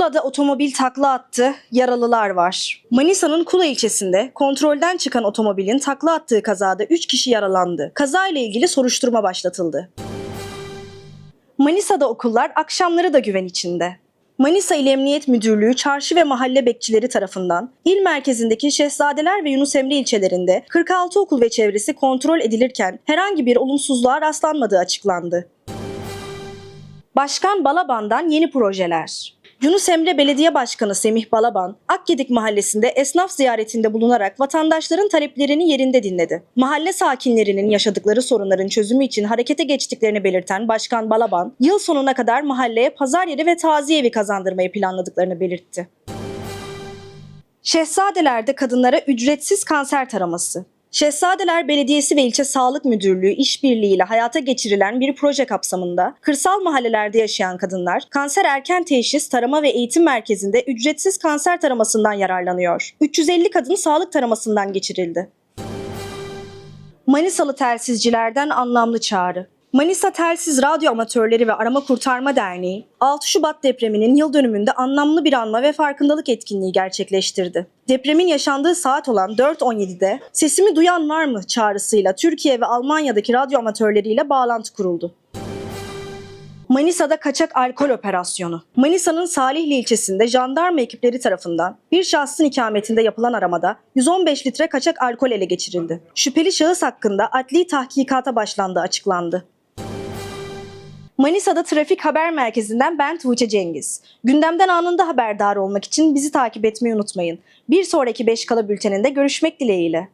Kula'da otomobil takla attı, yaralılar var. Manisa'nın Kula ilçesinde kontrolden çıkan otomobilin takla attığı kazada 3 kişi yaralandı. Kaza ile ilgili soruşturma başlatıldı. Manisa'da okullar akşamları da güven içinde. Manisa İl Emniyet Müdürlüğü çarşı ve mahalle bekçileri tarafından il merkezindeki Şehzadeler ve Yunus Emre ilçelerinde 46 okul ve çevresi kontrol edilirken herhangi bir olumsuzluğa rastlanmadığı açıklandı. Başkan Balaban'dan yeni projeler. Yunus Emre Belediye Başkanı Semih Balaban, Akgedik Mahallesi'nde esnaf ziyaretinde bulunarak vatandaşların taleplerini yerinde dinledi. Mahalle sakinlerinin yaşadıkları sorunların çözümü için harekete geçtiklerini belirten Başkan Balaban, yıl sonuna kadar mahalleye pazar yeri ve taziye evi kazandırmayı planladıklarını belirtti. Şehzadeler'de kadınlara ücretsiz kanser taraması. Şehzadeler Belediyesi ve İlçe Sağlık Müdürlüğü işbirliğiyle hayata geçirilen bir proje kapsamında kırsal mahallelerde yaşayan kadınlar kanser erken teşhis tarama ve eğitim merkezinde ücretsiz kanser taramasından yararlanıyor. 350 kadın sağlık taramasından geçirildi. Manisalı telsizcilerden anlamlı çağrı. Manisa Telsiz Radyo Amatörleri ve Arama Kurtarma Derneği, 6 Şubat depreminin yıl dönümünde anlamlı bir anma ve farkındalık etkinliği gerçekleştirdi. Depremin yaşandığı saat olan 4.17'de sesimi duyan var mı çağrısıyla Türkiye ve Almanya'daki radyo amatörleriyle bağlantı kuruldu. Manisa'da kaçak alkol operasyonu. Manisa'nın Salihli ilçesinde jandarma ekipleri tarafından bir şahsın ikametinde yapılan aramada 115 litre kaçak alkol ele geçirildi. Şüpheli şahıs hakkında adli tahkikata başlandığı açıklandı. Manisa'da Trafik Haber Merkezi'nden ben Tuğçe Cengiz. Gündemden anında haberdar olmak için bizi takip etmeyi unutmayın. Bir sonraki 5 kala bülteninde görüşmek dileğiyle.